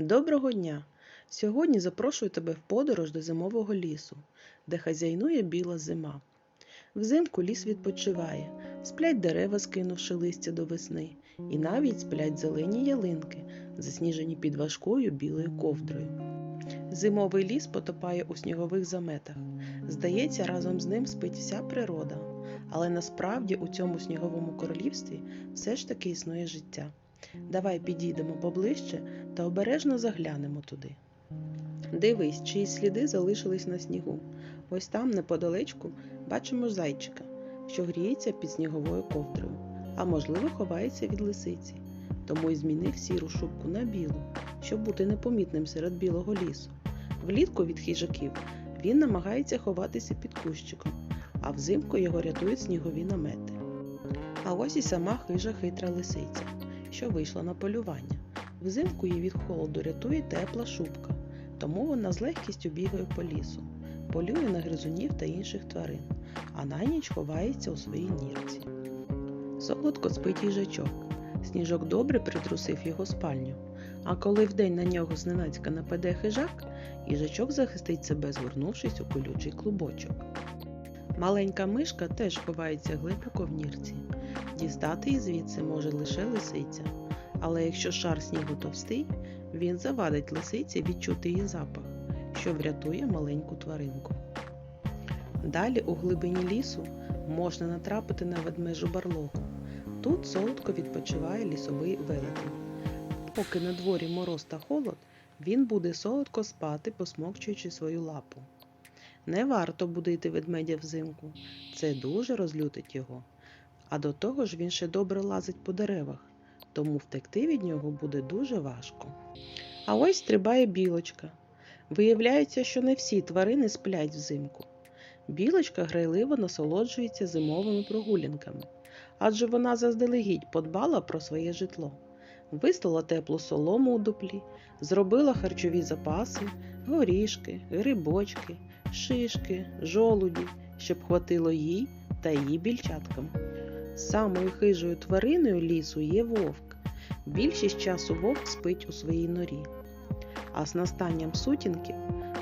Доброго дня! Сьогодні запрошую тебе в подорож до зимового лісу, де хазяйнує біла зима. Взимку ліс відпочиває, сплять дерева, скинувши листя до весни, і навіть сплять зелені ялинки, засніжені під важкою білою ковдрою. Зимовий ліс потопає у снігових заметах. Здається, разом з ним спить вся природа, але насправді у цьому сніговому королівстві все ж таки існує життя. Давай підійдемо поближче та обережно заглянемо туди. Дивись, чиї сліди залишились на снігу. Ось там, неподалечку, бачимо зайчика, що гріється під сніговою ковдрою, а можливо ховається від лисиці. Тому й змінив сіру шубку на білу, щоб бути непомітним серед білого лісу. Влітку від хижаків він намагається ховатися під кущиком, а взимку його рятують снігові намети. А ось і сама хижа хитра лисиця, що вийшла на полювання. Взимку її від холоду рятує тепла шубка, тому вона з легкістю бігає по лісу, полює на гризунів та інших тварин, а на ніч ховається у своїй нірці. Солодко спить їжачок. Сніжок добре притрусив його спальню, а коли вдень на нього зненацька нападе хижак, їжачок захистить себе, згорнувшись у колючий клубочок. Маленька мишка теж ховається глибоко в нірці. Дістати її звідси може лише лисиця, але якщо шар снігу товстий, він завадить лисиці відчути її запах, що врятує маленьку тваринку. Далі у глибині лісу можна натрапити на ведмежу барлогу. Тут солодко відпочиває лісовий велетень. Поки на дворі мороз та холод, він буде солодко спати, посмокчуючи свою лапу. Не варто будити ведмедя взимку, це дуже розлютить його. А до того ж він ще добре лазить по деревах, тому втекти від нього буде дуже важко. А ось стрибає білочка. Виявляється, що не всі тварини сплять взимку. Білочка грайливо насолоджується зимовими прогулянками, адже вона заздалегідь подбала про своє житло, вистала теплу солому у дуплі, зробила харчові запаси, горішки, грибочки, шишки, жолуді, щоб хватило їй та її більчаткам. Самою хижою твариною лісу є вовк. Більшість часу вовк спить у своїй норі, а з настанням сутінків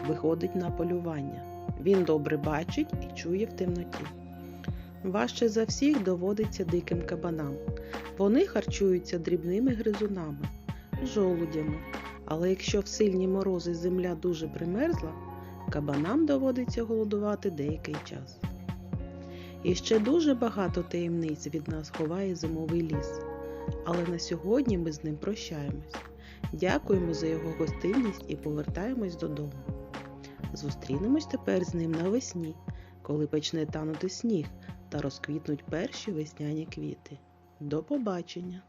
виходить на полювання. Він добре бачить і чує в темноті. Важче за всіх доводиться диким кабанам. Вони харчуються дрібними гризунами, жолудями. Але якщо в сильні морози земля дуже примерзла, кабанам доводиться голодувати деякий час. І ще дуже багато таємниць від нас ховає зимовий ліс. Але на сьогодні ми з ним прощаємось. Дякуємо за його гостинність і повертаємось додому. Зустрінемось тепер з ним навесні, коли почне танути сніг та розквітнуть перші весняні квіти. До побачення!